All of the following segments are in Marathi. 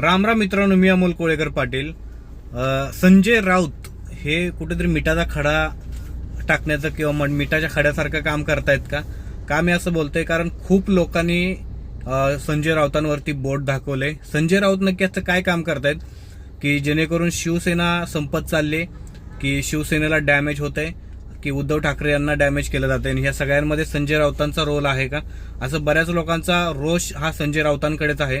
रामराम मित्रांनो मी अमोल कोळेकर पाटील. संजय राऊत हे कुठेतरी मिठाचा खडा टाकण्याचं किंवा मग मिठाच्या खड्यासारखं काम करतायत का? का मी असं बोलतोय? कारण खूप लोकांनी संजय राऊतांवरती बोट दाखवलंय. संजय राऊत नक्की असं काय काम करतायत? की जेणेकरून शिवसेना संपत चालली की शिवसेनेला डॅमेज होत आहे की उद्धव ठाकरे यांना डॅमेज केलं जाते आणि ह्या सगळ्यांमध्ये संजय राऊतांचा रोल आहे का? असं बऱ्याच लोकांचा रोष हा संजय राऊतांकडेच आहे.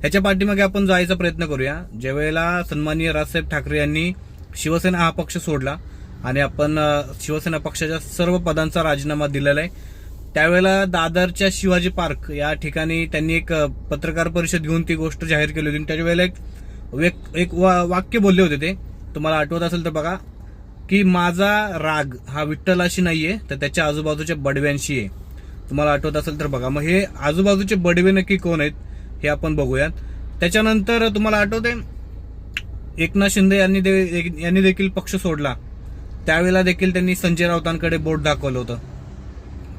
ह्याच्या पाठीमागे आपण जायचा प्रयत्न करूया. ज्यावेळेला सन्माननीय राजसाहेब ठाकरे यांनी शिवसेना हा पक्ष सोडला आणि आपण शिवसेना पक्षाच्या सर्व पदांचा राजीनामा दिलेला आहे त्यावेळेला दादरच्या शिवाजी पार्क या ठिकाणी त्यांनी एक पत्रकार परिषद घेऊन ती गोष्ट जाहीर केली होती आणि त्याच्या वेळेला एक वेक- एक वा- वाक्य बोलले होते ते. तुम्हाला आठवत असेल तर बघा की माझा राग हा विठ्ठलाशी नाहीये तर त्याच्या आजूबाजूच्या बडव्यांशी आहे. तुम्हाला आठवत असेल तर बघा मग हे आजूबाजूचे बडवे नक्की कोण आहेत? हे आपण बघूयात. त्याच्यानंतर तुम्हाला आठवते एकनाथ शिंदे यांनी दे- यांनी देखील पक्ष सोडला. त्यावेळेला देखील त्यांनी संजय राऊतांकडे बोट दाखवलं होतं.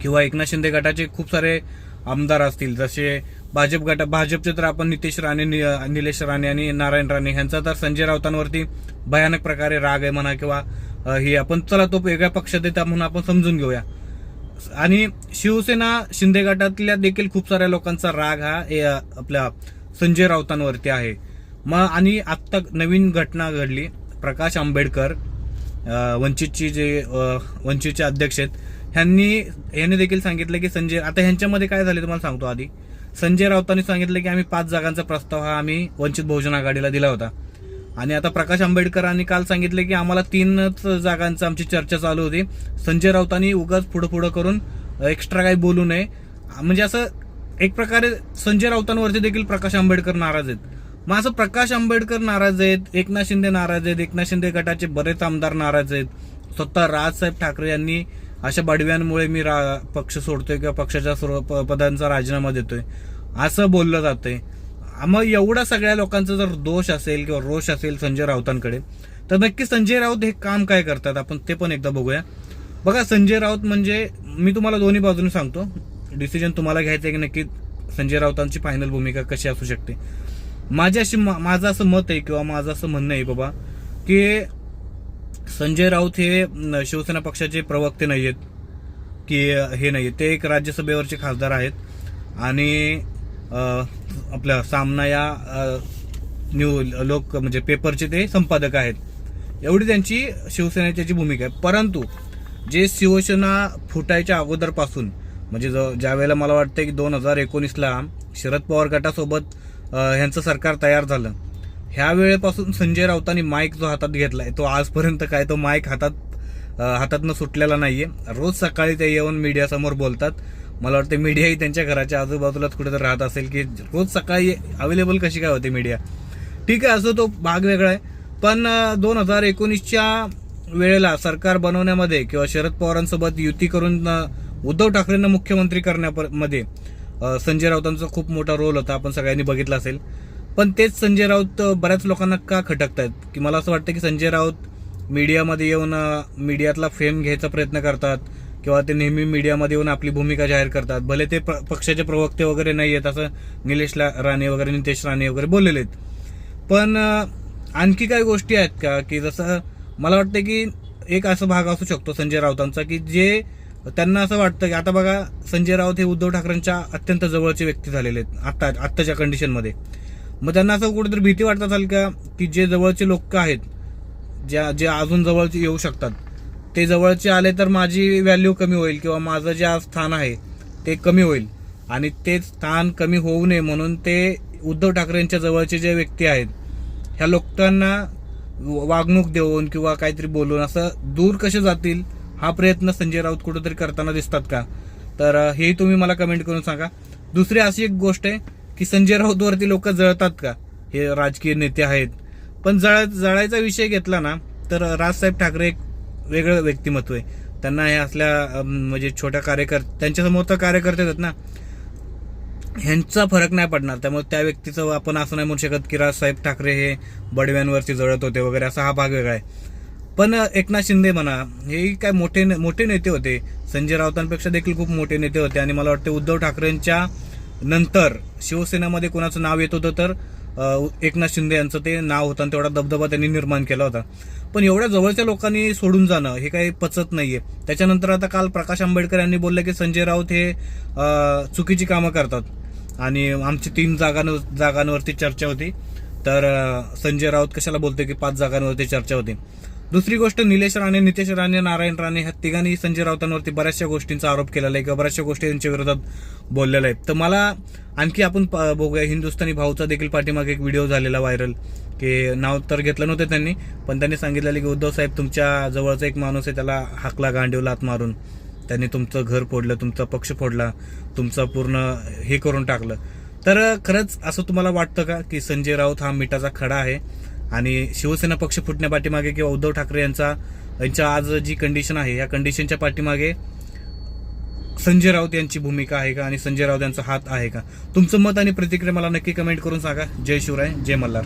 किंवा एकनाथ शिंदे गटाचे खूप सारे आमदार असतील जसे भाजप गटा भाजपचे तर आपण नितेश राणे नि- निलेश राणे आणि नारायण राणे यांचा तर संजय राऊतांवरती भयानक प्रकारे राग आहे म्हणा किंवा हे आपण चला तो वेगळ्या पक्षात येतात म्हणून आपण समजून घेऊया. आणि शिवसेना शिंदे गटातल्या देखील खूप साऱ्या लोकांचा राग हा आपल्या संजय राऊतांवरती आहे. मग आणि आत्ता नवीन घटना घडली. प्रकाश आंबेडकर वंचितची जे वंचितचे अध्यक्ष आहेत ह्यांनी ह्यांनी देखील सांगितलं की संजय आता ह्यांच्यामध्ये काय झाले तुम्हाला सांगतो आधी. संजय राऊतांनी सांगितलं की आम्ही पाच जागांचा प्रस्ताव हा आम्ही वंचित बहुजन आघाडीला दिला होता. आणि आता प्रकाश आंबेडकरांनी काल सांगितले की आम्हाला तीनच जागांचं आमची चर्चा चालू होती. संजय राऊतांनी उगाच पुढं पुढं करून एक्स्ट्रा काही बोलू नये. म्हणजे असं एक प्रकारे संजय राऊतांवरती देखील प्रकाश आंबेडकर नाराज आहेत. मग असं प्रकाश आंबेडकर नाराज आहेत एकनाथ शिंदे नाराज आहेत एकनाथ शिंदे गटाचे बरेच आमदार नाराज आहेत. स्वतः राजसाहेब ठाकरे यांनी अशा बडव्यांमुळे मी रा- पक्ष सोडतोय किंवा पक्षाच्या प- पदांचा राजीनामा देतोय. असं बोललं जातंय. मग एवढा सगळ्या लोकांचा जर दोष असेल किंवा रोष असेल संजय राऊतांकडे तर नक्की संजय राऊत हे काम काय करतात? आपण ते पण एकदा बघूया. बघा संजय राऊत म्हणजे मी तुम्हाला दोन्ही बाजूने सांगतो. डिसिजन तुम्हाला घ्यायचं आहे की नक्की संजय राऊतांची फायनल भूमिका कशी असू शकते? माझ्या अशी माझं असं मत आहे किंवा माझं असं म्हणणं आहे बाबा की संजय राऊत हे शिवसेना पक्षाचे प्रवक्ते नाही आहेत की हे नाही ते एक राज्यसभेवरचे खासदार आहेत. आणि आपल्या सामना या न्यू लोक म्हणजे पेपरचे ते संपादक आहेत. एवढी त्यांची शिवसेनेची भूमिका आहे. परंतु जे शिवसेना फुटायच्या अगोदरपासून म्हणजे ज ज्या वेळेला मला वाटतं की दोन हजार एकोणीसला शरद पवार गटासोबत ह्यांचं सरकार तयार झालं. ह्या वेळेपासून संजय राऊतांनी माईक जो हातात घेतला आहे तो आजपर्यंत काय तो माईक हातात हातातनं सुटलेला नाही आहे रोज सकाळी ते येऊन मीडियासमोर बोलतात. मला वाटतं मीडियाही त्यांच्या घराच्या आजूबाजूलाच कुठेतरी राहत असेल की रोज सकाळी अवेलेबल कशी काय होते मीडिया ठीक आहे असं तो भाग वेगळा आहे. पण दोन हजार एकोणीसच्या वेळेला सरकार बनवण्यामध्ये किंवा शरद पवारांसोबत युती करून उद्धव ठाकरेंना मुख्यमंत्री करण्यामध्ये संजय राऊतांचा खूप मोठा रोल होता. आपण सगळ्यांनी बघितला असेल. पण तेच संजय राऊत बऱ्याच लोकांना का खटकतायत? की मला असं वाटतं की संजय राऊत मीडियामध्ये येऊन मीडियातला फेम घ्यायचा प्रयत्न करतात. किंवा ते नेहमी मीडियामध्ये येऊन आपली भूमिका जाहीर करतात. भले ते प- पक्षाचे प्रवक्ते वगैरे नाही आहेत असं निलेश राणे वगैरे नितेश राणे वगैरे बोललेले आहेत. पण आणखी काही गोष्टी आहेत का? की जसं मला वाटतं की एक असा भाग असू शकतो संजय राऊतांचा की जे त्यांना असं वाटतं की आता बघा संजय राऊत हे उद्धव ठाकरेंच्या अत्यंत जवळचे व्यक्ती झालेले आहेत आत्ता आत्ताच्या कंडिशनमध्ये मग त्यांना असं कुठेतरी भीती वाटत असेल का की जे जवळचे लोक आहेत ज्या जे अजून जवळचे येऊ शकतात ते जवळचे आले तर माझी व्हॅल्यू कमी होईल किंवा माझं जे आज स्थान आहे ते कमी होईल. आणि ते स्थान कमी होऊ नये म्हणून ते उद्धव ठाकरेंच्या जवळचे जे व्यक्ती आहेत ह्या लोकांना वागणूक देऊन किंवा काहीतरी बोलून असं दूर कसे जातील हा प्रयत्न संजय राऊत कुठेतरी करताना दिसतात का? तर हेही तुम्ही मला कमेंट करून सांगा. दुसरी अशी एक गोष्ट आहे की संजय राऊतवरती लोक जळतात का? हे राजकीय नेते आहेत. पण जळ जळायचा विषय घेतला ना तर राजसाहेब ठाकरे एक वेगळं व्यक्तिमत्व आहे. त्यांना हे असल्या म्हणजे छोट्या कार्यकर् त्यांच्यासमोर तर कार्यकर्ते आहेत ना. ह्यांचा फरक नाही पडणार. त्यामुळे त्या व्यक्तीचं आपण असं नाही म्हणू शकत की राजसाहेब ठाकरे हे बडव्यांवरती जळत होते वगैरे असा हा भाग वेगळा आहे. पण एकनाथ शिंदे म्हणा हे काय मोठे मोठे नेते होते. संजय राऊतांपेक्षा देखील खूप मोठे नेते होते. आणि मला वाटतं उद्धव ठाकरेंच्या नंतर शिवसेनेमध्ये कोणाचं नाव येत होतं तर एकनाथ शिंदे यांचं ते नाव होतं आणि तेवढा दबदबा त्यांनी निर्माण केला होता. पण एवढ्या जवळच्या लोकांनी सोडून जाणं हे काही पचत नाहीये. त्याच्यानंतर आता काल प्रकाश आंबेडकर यांनी बोललं की संजय राऊत हे चुकीची कामं करतात. आणि आमची तीन जागांवर जागांवरती चर्चा होती. तर संजय राऊत कशाला बोलते की पाच जागांवरती चर्चा होती. दुसरी गोष्ट निलेश राणे नितेश राणे नारायण राणे ह्या तिघांनी संजय राऊतांवरती बऱ्याचशा गोष्टींचा आरोप केलेला आहे किंवा बऱ्याचशा गोष्टी त्यांच्या विरोधात बोललेल्या आहेत. तर मला आणखी आपण प- बघूया हिंदुस्थानी भाऊचा देखील पाठीमागे एक व्हिडिओ झालेला व्हायरल की नाव तर घेतलं नव्हतं त्यांनी पण त्यांनी सांगितलेलं की उद्धव साहेब तुमच्या जवळचा एक माणूस आहे त्याला हाकला गांडीव लात मारून. त्यांनी तुमचं घर फोडलं तुमचा पक्ष फोडला तुमचं पूर्ण हे करून टाकलं. तर खरंच असं तुम्हाला वाटतं का की संजय राऊत हा मिठाचा खडा आहे? आणि शिवसेना पक्ष फुटण्या पाठीमागे किंवा उद्धव ठाकरे यांचा यांच्या आज जी कंडिशन आहे या कंडिशनच्या पाठीमागे संजय राऊत यांची भूमिका आहे का आणि संजय राऊत यांचा हात आहे का? तुमचं मत आणि प्रतिक्रिया मला नक्की कमेंट करून सांगा. जय शिवराय जय मल्हार.